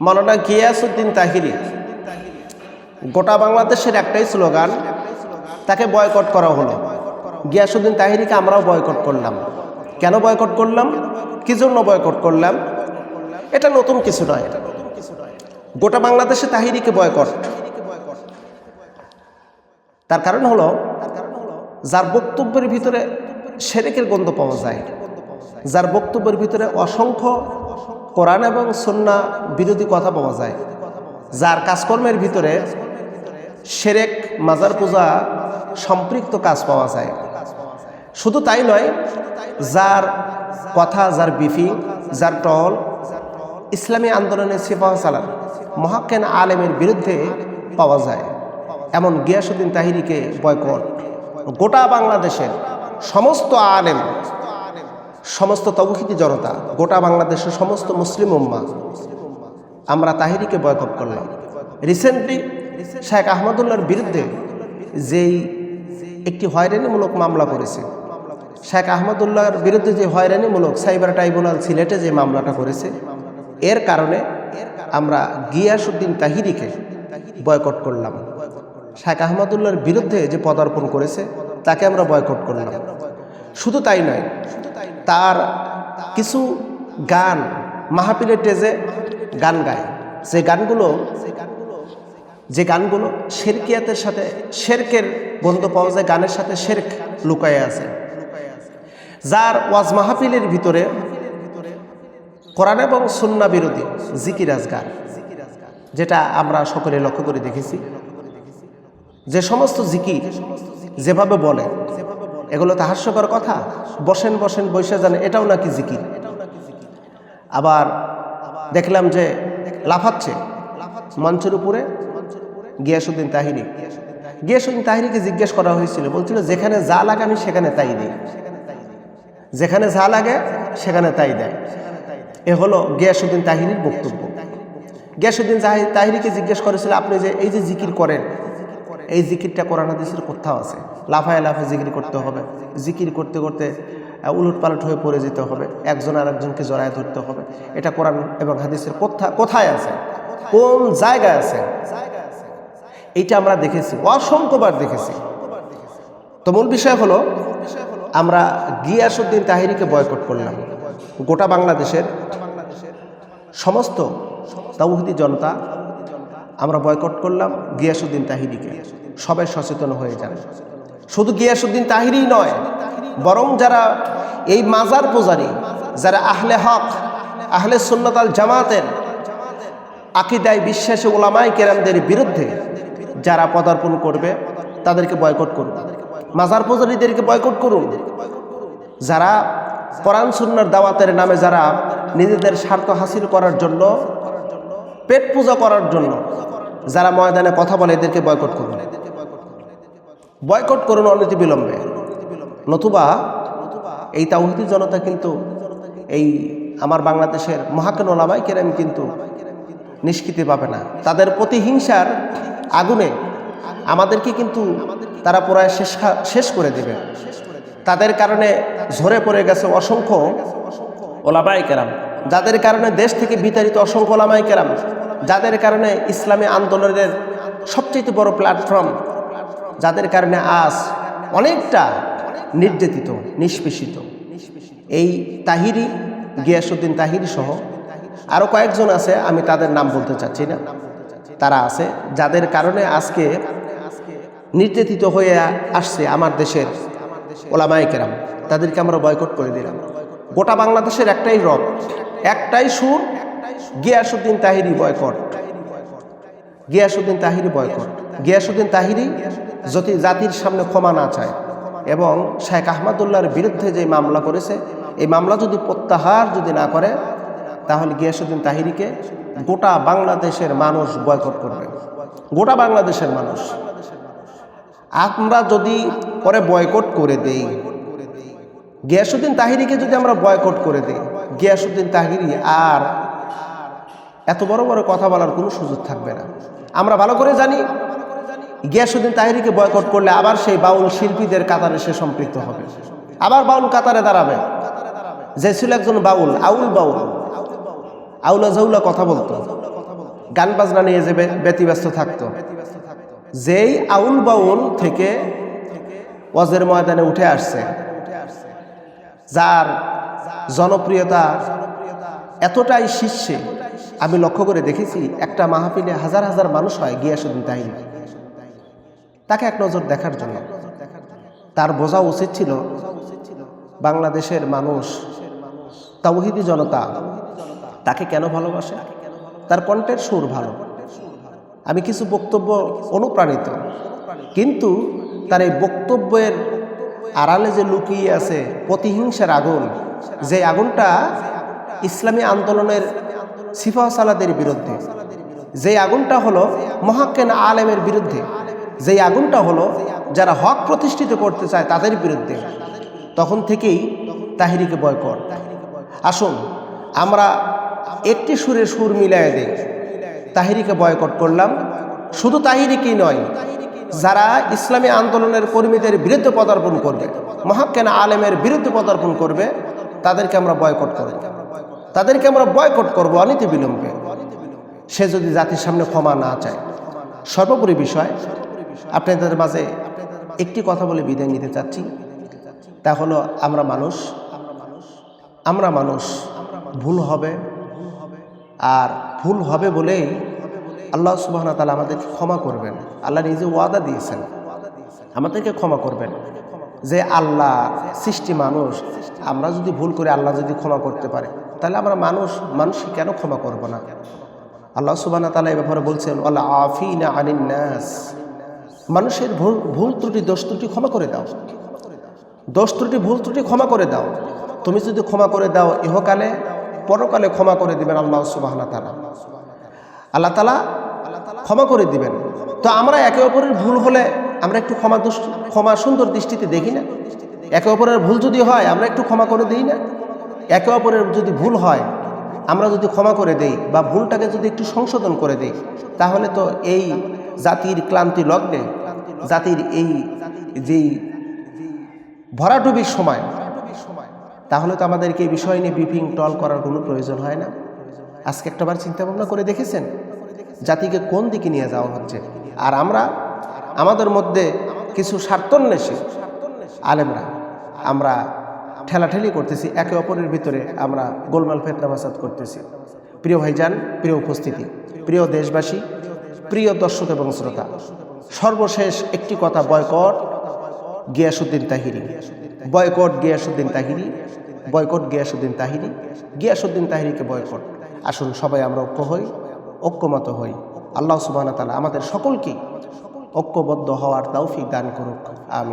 মৌলানা গিয়াসুদ্দিন তাহিরি। গোটা বাংলাদেশের একটাই স্লোগান, তাকে বয়কট করা হলো। গিয়াসুদ্দিন তাহিরিকে আমরাও বয়কট করলাম। কেন বয়কট করলাম? কি জন্য বয়কট করলাম? এটা নতুন কিছু নয়। গোটা বাংলাদেশে তাহিরিকে বয়কট। তার কারণ হলো, যার বক্তব্যের ভিতরে সেরেকের গন্ধ পাওয়া যায়, যার বক্তব্যের ভিতরে অসংখ্য কোরআন এবং সন্না বিরোধী কথা পাওয়া যায়। যার কাজকর্মের ভিতরে সেরেক, মাজার পূজা সম্পৃক্ত কাজ পাওয়া যায়। শুধু তাই নয়, যার কথা, যার বিফি যার টল ইসলামী আন্দোলনের সিফা চালান মহাক্কেন আলেমের বিরুদ্ধে পাওয়া যায়। এমন গিয়াসুদ্দিন তাহিরিকে বয়কট। গোটা বাংলাদেশের সমস্ত আলেম সমস্ত তৌহিদি জনতা, গোটা বাংলাদেশের সমস্ত মুসলিম উম্মা, আমরা তাহিরিকে বয়কট করলাম। রিসেন্টলি শেখ আহমদুল্লাহর বিরুদ্ধে যেই একটি হয়রানিমূলক মামলা করেছে, শেখ আহমদুল্লাহর বিরুদ্ধে যে হয়রানিমূলক সাইবার ট্রাইব্যুনাল সিলেটে যে মামলাটা করেছে, এর কারণে আমরা গিয়াসুদ্দিন তাহিরিকে বয়কট করলাম। শেখ আহমদুল্লার বিরুদ্ধে যে পদার্পণ করেছে, তাকে আমরা বয়কট করলাম। শুধু তাই নয় তার কিছু গান মাহাপিলের টেজে গান গায়। যে গানগুলো যে গানগুলো শেরকিয়াতের সাথে, শেরকের গন্ধ পাওয়া যায়, গানের সাথে শেরক লুকায়ে আছে। যার ওয়াজ মাহফিলের ভিতরে কোরআন এবং সুন্না বিরোধী জিকিরাজ গান যেটা আমরা সকলে লক্ষ্য করে দেখেছি। যে সমস্ত জিকির যেভাবে বলে এগুলো তো হাস্যকর কথা। বসেন বসেন বৈশা জানে, এটাও নাকি জিকির। আবার দেখলাম যে লাফাচ্ছে মঞ্চের উপরে। গিয়াসুদ্দিন তাহিরি গিয়াসুদ্দিন তাহিরিকে জিজ্ঞেস করা হয়েছিল, বলছিল, যেখানে যা লাগে আমি সেখানে তাই দিই। যেখানে যা লাগে সেখানে তাই দেয়। এ হলো গিয়াসুদ্দিন তাহিরির বক্তব্য। গিয়াসুদ্দিন তাহি- তাহিরিকে জিজ্ঞেস করেছিল, আপনি যে এই যে জিকির করেন, এই জিকিরটা কোরআন হাদিসের কোথাও আছে? লাফায় লাফায় জিকির করতে হবে। জিকির করতে করতে উলট পালট হয়ে পড়ে যেতে হবে। একজন আর একজনকে জড়ায় ধরতে হবে। এটা কোরআন এবং হাদিসের কোথা কোথায় আছে? কোন জায়গায় আছে? এইটা আমরা দেখেছি, অসংখ্যবার দেখেছি। তো মূল বিষয় হলো, আমরা গিয়াসুদ্দিন তাহিরিকে বয়কট করলাম। গোটা বাংলাদেশের সমস্ত তাওহিদি জনতা আমরা বয়কট করলাম গিয়াসুদ্দিন তাহিরিকে। সবাই সচেতন হয়ে যান। শুধু গিয়াসুদ্দিন তাহিরি নয়, বরং যারা এই মাজার পূজারী, যারা আহলে হক, আহলে সুন্নতাল জামাতের আকিদায় বিশ্বাসী ওলামাই কেরামদের বিরুদ্ধে যারা পদার্পণ করবে, তাদেরকে বয়কট করুন। মাজার পূজারীদেরকে বয়কট করুন। যারা কোরআন সুন্নার দাওয়াতের নামে যারা নিজেদের স্বার্থ হাসিল করার জন্য, পেট পূজা করার জন্য যারা ময়দানে কথা বলে, এদেরকে বয়কট করুন। বয়কট করুন অনতি বিলম্বে। নতুবা এই তাওহিদি জনতা কিন্তু এই আমার বাংলাদেশের মহাকান ওলামাই কেরাম কিন্তু নিষ্কৃতি পাবে না। তাদের প্রতিহিংসার আগুনে আমাদেরকে কিন্তু তারা পুরায় শেষ শেষ করে দেবে। তাদের কারণে ঝরে পড়ে গেছে অসংখ্য ওলামাই কেরাম যাদের কারণে দেশ থেকে বিতাড়িত অসংখ্য ওলামাই কেরাম যাদের কারণে ইসলামী আন্দোলনের সবচেয়ে বড় প্ল্যাটফর্ম যাদের কারণে আজ অনেকটা নির্যাতিত, নিষ্পেষিত। এই তাহিরি গিয়াসুদ্দিন তাহিরি সহ আরও কয়েকজন আছে, আমি তাদের নাম বলতে চাচ্ছি না। তারা আছে, যাদের কারণে আজকে নির্যাতিত হয়ে আসছে আমার দেশের ওলামায় কেরাম। তাদেরকে আমরা বয়কট করে দিলাম। গোটা বাংলাদেশের একটাই রব, একটাই সুর গিয়াসুদ্দিন তাহিরি বয়কট। গিয়াসুদ্দিন তাহিরি বয়কট। গিয়াসুদ্দিন তাহিরি যদি জাতির সামনে ক্ষমা না চায় এবং শেখ আহমদুল্লাহর বিরুদ্ধে যে মামলা করেছে, এই মামলা যদি প্রত্যাহার যদি না করে, তাহলে গিয়াসুদ্দিন তাহিরিকে গোটা বাংলাদেশের মানুষ বয়কট করবে। গোটা বাংলাদেশের মানুষ। আমরা যদি পরে বয়কট করে দেই গিয়াসুদ্দিন তাহিরিকে যদি আমরা বয়কট করে দিই গিয়াসুদ্দিন তাহিরি আর এত বড় বড় কথা বলার কোনো সুযোগ থাকবে না। আমরা ভালো করে জানি গিয়াসুদ্দিন তাহিরিকে বয়কট করলে আবার সেই বাউল শিল্পীদের কাতারে সে সম্পৃক্ত হবে। আবার বাউল কাতারে দাঁড়াবে। যে ছিল একজন বাউল, আউল বাউল। আউলা জাউলা কথা বলতো। গান বাজনা নিয়ে যে ব্যতিব্যস্ত থাকতো। যেই আউল বাউল থেকে ওয়াজের ময়দানে উঠে আসছে, যার জনপ্রিয়তা এতটাই শীর্ষে, আমি লক্ষ্য করে দেখেছি, একটা মাহফিলে হাজার হাজার মানুষ হয় গিয়াসুদ্দিন তাহিনী তাকে এক নজর দেখার জন্য। তার বোঝা উচিত ছিল বাংলাদেশের মানুষ তাওহিদি জনতা, তাকে কেন ভালোবাসে? তার কণ্ঠের সুর ভালো। আমি কিছু বক্তব্য অনুপ্রাণিত, কিন্তু তার এই বক্তব্যের আড়ালে যে লুকিয়ে আছে প্রতিহিংসার আগুন, যে আগুনটা ইসলামী আন্দোলনের সিফা সালাদের বিরুদ্ধে, যে আগুনটা হলো মহাক্কেন আলেমের বিরুদ্ধে যেই আগুনটা হলো, যারা হক প্রতিষ্ঠিত করতে চায় তাদের বিরুদ্ধে, তখন থেকেই তাহিরিকে বয়কট। আসুন, আমরা একটি সুরে সুর মিলাই দেই। তাহিরিকে বয়কট করলাম। শুধু তাহিরিকেই নয়, যারা ইসলামী আন্দোলনের কর্মীদের বিরুদ্ধে পদার্পণ করবে, মহাক্কেন আলেমের বিরুদ্ধে পদার্পণ করবে, তাদেরকে আমরা বয়কট করব তাদেরকে আমরা বয়কট করব অনীতি বিলম্বে সে যদি জাতির সামনে ক্ষমা না চায়। সর্বোপরি বিষয় আপনাদের মাঝে একটি কথা বলে বিদায় নিতে চাচ্ছি। তা হলো, আমরা মানুষ আমরা মানুষ, ভুল হবে, আর ভুল হবে বলেই আল্লাহ সুবাহ তালা আমাদেরকে ক্ষমা করবেন। আল্লাহ নিজে ওয়াদা দিয়েছেন, আমাদেরকে ক্ষমা করবেন যে আল্লাহ সৃষ্টি মানুষ, আমরা যদি ভুল করে আল্লাহ যদি ক্ষমা করতে পারে, তাহলে আমরা মানুষ, মানুষকে কেন ক্ষমা করব না? আল্লাহ সুবাহ তালা এ ব্যাপারে বলছেন আল্লাহ আফিনা আনিন নাস। মানুষের ভুল ভুল ত্রুটি, দোষ ত্রুটি ক্ষমা করে দাও। দোষ ত্রুটি, ভুল ত্রুটি ক্ষমা করে দাও। তুমি যদি ক্ষমা করে দাও, ইহকালে, পরকালে ক্ষমা করে দিবেন আল্লাহ সুবাহ তালা আল্লাহ তালা ক্ষমা করে দিবেন। তো আমরা একে অপরের ভুল হলে আমরা একটু ক্ষমা ক্ষমা সুন্দর দৃষ্টিতে দেখি না। একে অপরের ভুল যদি হয়, আমরা একটু ক্ষমা করে দিই না। একে অপরের যদি ভুল হয়, আমরা যদি ক্ষমা করে দেই বা ভুলটাকে যদি একটু সংশোধন করে দেই, তাহলে তো এই জাতির ক্লান্তি লগ্নে, জাতির এই যেই ভরাডুবির সময়, তাহলে তো আমাদেরকে এই বিষয় নিয়ে বিপিং টল করার কোনো প্রয়োজন হয় না। আজকে একটাবার চিন্তা ভাবনা করে দেখেছেন জাতিকে কোন দিকে নিয়ে যাওয়া হচ্ছে? আর আমরা, আমাদের মধ্যে কিছু স্বার্থন্বেষী আলেমরা আমরা ঠেলাঠেলি করতেছি, একে অপরের ভিতরে আমরা গোলমাল ফেতনা ফাসাদ করতেছি। প্রিয় ভাইজান, প্রিয় উপস্থিতি, প্রিয় দেশবাসী প্রিয় দর্শক এবং শ্রোতা, সর্বশেষ একটি কথা boycott Giasuddin Tahiri. Boycott Giasuddin Tahiri, boycott Giasuddin Tahiri Giasuddin তাহিরিকে boycott. আসুন সবাই আমরা ঐক্য হই, ঐক্যমত হই। আল্লাহ সুবাহ তালা আমাদের সকলকে ঐক্যবদ্ধ হওয়ার তৌফিক দান করুক। আমি